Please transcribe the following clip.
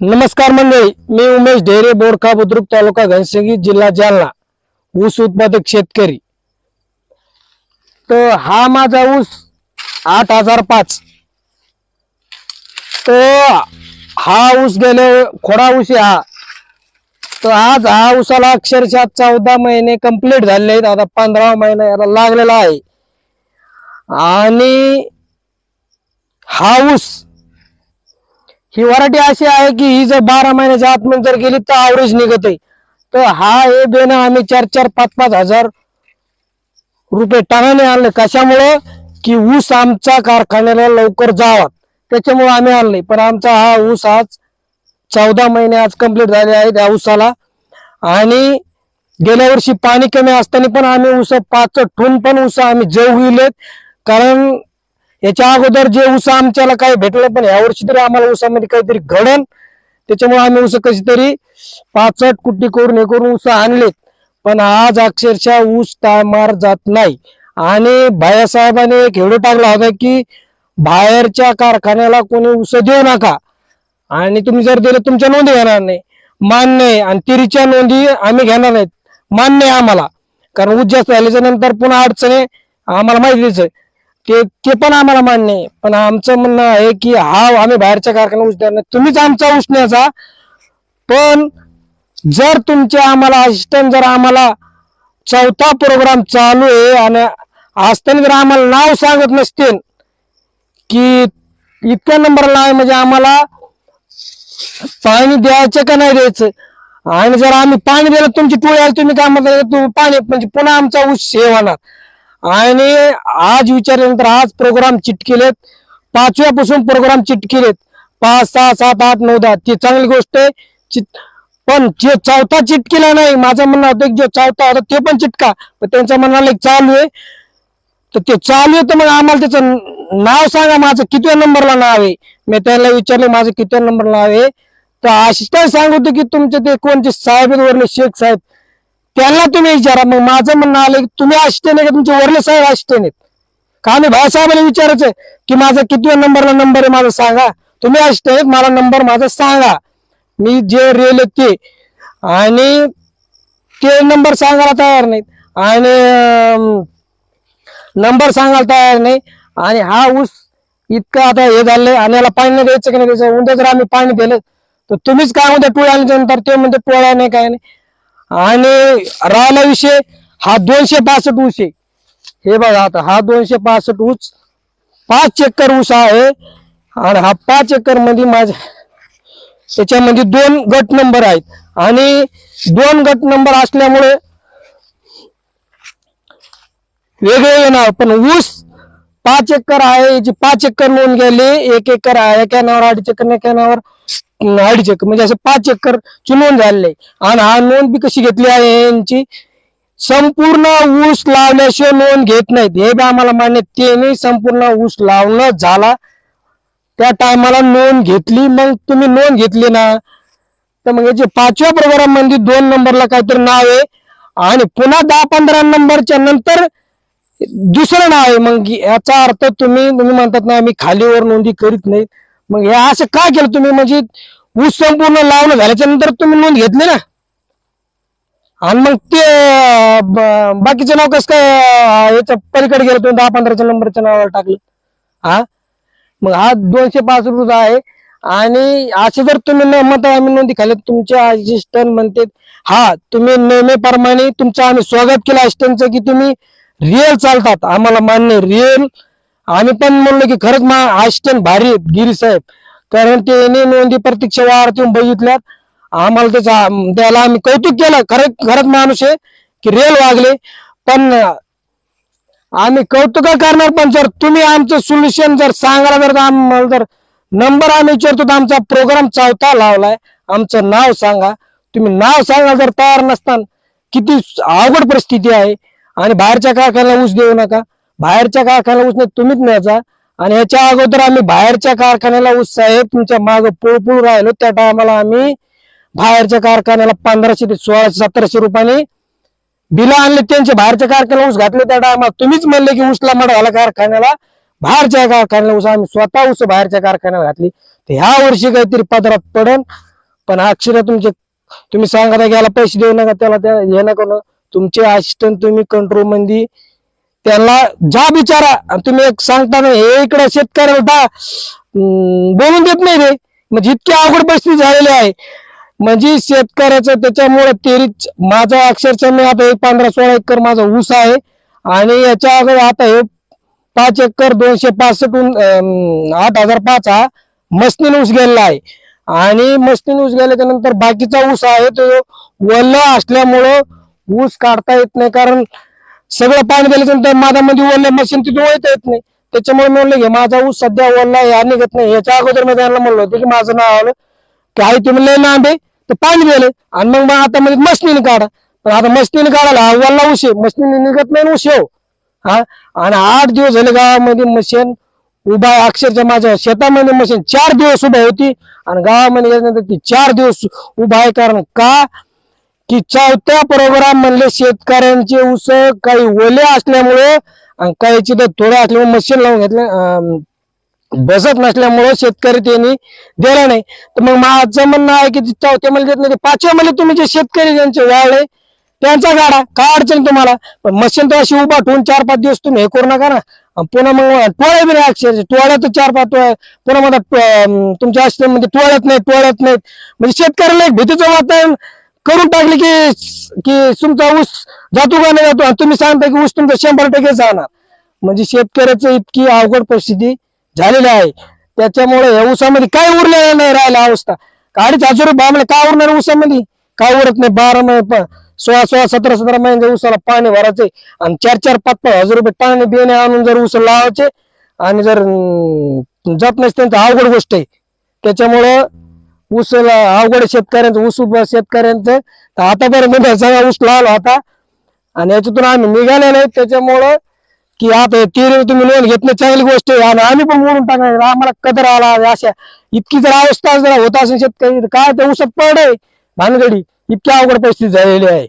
नमस्कार मंडळी मी उमेश ढेरे बोडखा बुद्रुक तालुका घनसंगी जिल्हा जालना ऊस उत्पादक शेतकरी. तर हा माझा ऊस आठ हजार पाच. तर हा ऊस गेले खोडा ऊस हा. तर आज हा ऊसाला अक्षरशः चौदा महिने कंप्लीट झालेले आहेत आता पंधरा महिना याला लागलेला आहे. आणि हा ऊस ही व्हरायटी अशी आहे की ही जर बारा महिन्याच्या आतमध्ये जर गेली तर आवरेज निघत आहे तर हा हे बेनं आम्ही चार चार पाच पाच हजार रुपये टनाने आणले. कशामुळं? की ऊस आमचा कारखान्याला लवकर जावा. त्याच्यामुळे आम्ही आणले. पण आमचा हा ऊस आज चौदा महिने आज कंप्लीट झाले आहेत या ऊसाला. आणि गेल्या वर्षी पाणी कमी असताना पण आम्ही ऊस पाच ठून पण ऊस आम्ही जवळलेत कारण याच्या अगोदर जे ऊस आमच्याला काही भेटलं पण या वर्षी तरी आम्हाला ऊसामध्ये काहीतरी घडण. त्याच्यामुळे आम्ही ऊस कशी तरी पाचट कुट्टी करून हे करून ऊस आणलेत पण आज अक्षरशः ऊस तामार जात नाही. आणि भायासाहेबाने एक एवढं टाकला होता की बाहेरच्या कारखान्याला कोणी ऊस देऊ नका. आणि तुम्ही जर दिले तुमच्या नोंदी घेणार नाही. मान्य आहे. आणि तिरीच्या नोंदी आम्ही घेणार नाहीत. मान्य आहे आम्हाला. कारण ऊस जास्त झाल्याच्यानंतर पुन्हा अडचणी आम्हाला माहितीच आहे. ते ते पण आम्हाला मान्य आहे. पण आमचं म्हणणं आहे की हा आम्ही बाहेरच्या कारखाना उचणार नाही. तुम्हीच आमचा ऊस न्यायचा पण जर तुमचे आम्हाला असिस्टंट जर आम्हाला चौथा प्रोग्राम चालू आहे आणि असताना जर आम्हाला नाव सांगत नसतील की इतक्या नंबरला आहे म्हणजे आम्हाला पाणी द्यायचं का नाही द्यायचं? आणि जर आम्ही पाणी दिलं तुमची टोळी आली तुम्ही काय म्हणता? तू पाणी म्हणजे पुन्हा आमचा ऊस हे होणार. आणि आज विचारल्यानंतर आज प्रोग्राम चिटकेलेत. पाचव्यापासून प्रोग्राम चिटकिलेत. पाच सहा सात आठ नऊ दहा. ती चांगली गोष्ट आहे. चिट- पण जे चौथा चिटकेला नाही माझं म्हणणं होतं की जो चौथा होता ते पण चिटका. पण त्यांचं म्हणणं एक चालू आहे. तर ते चालू आहे तर मग आम्हाला त्याचं नाव सांगा माझं. कितव्या नंबरला नाव आहे? मी त्यांना विचारले माझं कितव्या नंबरला नाव आहे? तर अशी काय सांगतो की तुमचे ते कोणते साहेब वरले शेख साहेब? त्यांना तुम्ही विचारा मग माझं म्हणणं आलं की तुम्ही असिस्टंट आहे का तुमचे वरले साहेब असिस्टंट आहेत का आम्ही भाईसाहेबांना विचारायचं की माझा किती नंबरला नंबर आहे माझा सांगा. तुम्ही असिस्टंट आहेत मला नंबर माझा सांगा. मी जे रेल ते. आणि ते नंबर सांगायला तयार नाहीत. आणि नंबर सांगायला तयार नाही. आणि हा ऊस इतका आता हे झालंय आणि याला पाणी द्यायचं की नाही द्यायचं उद्या जर आम्ही पाणी दिलं तर तुम्हीच काय उद्या टोळ्या नंतर ते म्हणते टोळ्या नाही काय नाही. आणि राहिला विषय हा दोनशे पासष्ट ऊस आहे. हे बघा आता हा दोनशे पासष्ट ऊस पाच एकर ऊस आहे. आणि हा पाच एकरमध्ये माझ्या त्याच्यामध्ये दोन गट नंबर आहेत. आणि दोन गट नंबर असल्यामुळे वेगळे येणार पण ऊस पाच एकर आहे. याची पाच एकर नोंद गेली एक एकर आहे. एका नावावर अडीच एकर एका नावावर अडीच एकर म्हणजे असं पाच एकर ची नोंद झालेली आहे. आणि हा नोंद बी कशी घेतली आहे यांची? संपूर्ण ऊस लावल्याशिवाय नोंद घेत नाहीत. हे बी आम्हाला मान्य त्यांनी संपूर्ण ऊस लावणं झाला. त्या टायमाला नोंद घेतली. मग तुम्ही नोंद घेतली ना? तर मग याचे पाचव्या प्रोग्राममध्ये दोन नंबरला काहीतरी नाव आहे. आणि पुन्हा दहा पंधरा नंबरच्या नंतर दुसरं नाव आहे. मग याचा अर्थ तुम्ही तुम्ही म्हणतात ना आम्ही खालीवर नोंदी करीत नाही मग हे असं का केलं तुम्ही? म्हणजे ऊस संपूर्ण लावणं झाल्याच्यानंतर तुम्ही नोंद घेतली ना? आणि मग ते बाकीचं नाव कसं काय याच्या पलीकडे गेलं तुम्ही? दहा पंधराच्या नंबरच्या नावावर टाकलं. हा? मग हा दोनशे पाच रुपये आहे. आणि असे जर तुम्ही न मत आम्ही नोंदी खाली तुमच्या असिस्टंट म्हणते हा तुम्ही नेहमीप्रमाणे तुमचं आम्ही स्वागत केलं असिस्टंटचं की तुम्ही रिअल चालतात. आम्हाला मान्य रिअल आम्ही पण म्हणलो की खरंच मा असिस्टंट भारी आहेत गिरी साहेब. कारण ते नोंदी प्रत्यक्ष वाढत येऊन बघितल्यात. आम्हाला त्याचा त्याला आम्ही कौतुक केलं. खरं खरंच माणूस आहे की रेल वागले. पण आम्ही कौतुक करणार पण जर तुम्ही आमचं सोल्युशन जर सांगायला जर आम्हाला जर नंबर आम्ही विचारतो तर आमचा प्रोग्राम चौथा लावलाय. आमचं नाव सांगा. तुम्ही नाव सांगा जर तयार नसताना किती अवघड परिस्थिती आहे. आणि बाहेरच्या कारखान्याला ऊस देऊ नका. बाहेरच्या कारखान्याला ऊस नाही तुम्हीच न्यायचा. आणि याच्या अगोदर आम्ही बाहेरच्या कारखान्याला ऊस तुमच्या माग पुळपुळ राहिलो. त्या टायमाला आम्ही बाहेरच्या कारखान्याला पंधराशे ते सोळाशे सतराशे रुपयाने बिल आणले. त्यांचे बाहेरच्या कारखान्याला ऊस घातले. त्या टायमाला तुम्हीच म्हणले की ऊसला मड झाला कारखान्याला. बाहेरच्या कारखान्याला ऊस आम्ही स्वतः ऊस बाहेरच्या कारखान्याला घातली. तर ह्या वर्षी काहीतरी पदरात पडन. पण अक्षर तुमचे तुम्ही सांगा की याला पैसे देऊ नका त्याला त्या हे नका ना. तुमचे असिस्टंट तुम्ही कंट्रोलमध्ये त्यांना जा बिचारा. तुम्ही एक सांगता ना हे इकडे शेतकऱ्याला बोलून देत नाही रे. म्हणजे इतकी अवघड परिस्थिती झालेली आहे. म्हणजे शेतकऱ्याचं त्याच्यामुळे तेरीच माझा अक्षरशः मी आता एक पंधरा सोळा एकर माझा ऊस आहे. आणि याच्या अगोदर आता हे पाच एकर दोनशे पासष्ट आठ हजार पाच हा मस्तीन ऊस गेलेला आहे. आणि मस्तीन ऊस गेल्याच्यानंतर बाकीचा ऊस आहे तो वल्ल असल्यामुळं ऊस काढता येत नाही. कारण सगळं पाणी दिल्यानंतर माझ्यामध्ये ओढलं मशीन तिथून ओळता येत नाही. त्याच्यामुळे मी म्हणलं की माझा ऊस सध्या ओढला या निघत नाही. याच्या अगोदर मी त्यांना म्हणलं होतं की माझं नाव आलं. की आई तुम्ही लय लांबे तर पाणी दिले. आणि मग मग आता म्हणजे मशनीने काढा. पण आता मशनीने काढायला ओला उशे मशनीने निघत नाही ऊस हो. हा? आणि आठ दिवस झाले गावामध्ये मशीन उभा आहे. अक्षरशः माझ्या शेतामध्ये मशीन चार दिवस उभा होती. आणि गावामध्ये गेल्यानंतर ती चार दिवस उभा आहे. कारण का? की चावत्या प्रोग्राम म्हणले शेतकऱ्यांचे ऊस काही ओले असल्यामुळे काहीची तर थोडं असल्यामुळे मशीन लावून घेतलं बसत नसल्यामुळे शेतकरी त्यांनी दिला नाही. तर मग माझं म्हणणं आहे की चौथ्या मध्ये देत नाही पाचव्या मध्ये तुम्ही जे शेतकरी ज्यांचे वाळले त्यांचा गाडा काय अडचण तुम्हाला? पण मशीन तर अशी उभा ठेवून चार पाच दिवस तुम्ही हे करू नका ना. आणि पुन्हा मग टोळ्या बी नाही अक्षरशः टोळ्या तर चार पाच टोळ्या पुन्हा मला तुमच्या अक्षर म्हणजे टोळ्यात नाही टोळ्यात नाहीत. म्हणजे शेतकऱ्याला एक भीतीचं वातावरण करून टाकले की की तुमचा ऊस जातो का नाही जातो? आणि तुम्ही सांगता की ऊस तुमचा शंभर टक्के जाणार. म्हणजे शेतकऱ्याचं इतकी अवघड परिस्थिती झालेली आहे. त्याच्यामुळे या ऊसामध्ये काय उरलेलं नाही राहिला अवस्था. अडीच हजार रुपये आम्हाला काय उरणार ऊसामध्ये? काय उरत नाही? बारा महिने सोळा सोळा सतरा सतरा महिन्याच्या ऊसाला पाणी भरायचे आणि चार चार पाच पाच हजार रुपये पाणी बियाणे आणून जर ऊस लावायचे आणि जर जात नसते त्यांचं अवघड गोष्ट आहे. त्याच्यामुळं ऊसला अवघड शेतकऱ्यांचं ऊस शेतकऱ्यांचं. तर आतापर्यंत सगळा ऊस लावला होता. आणि याच्यातून आम्ही निघालेलो आहे त्याच्यामुळं की आता ते तीर तुम्ही लोन घेतलं चांगली गोष्ट आहे. आणि आम्ही पण मोडून टाकणार आम्हाला कदर आला अशा इतकी जर अवस्था जर होत असेल शेतकरी काय ते ऊसात पडे भानगडी इतकी अवघड परिस्थिती झालेली आहे.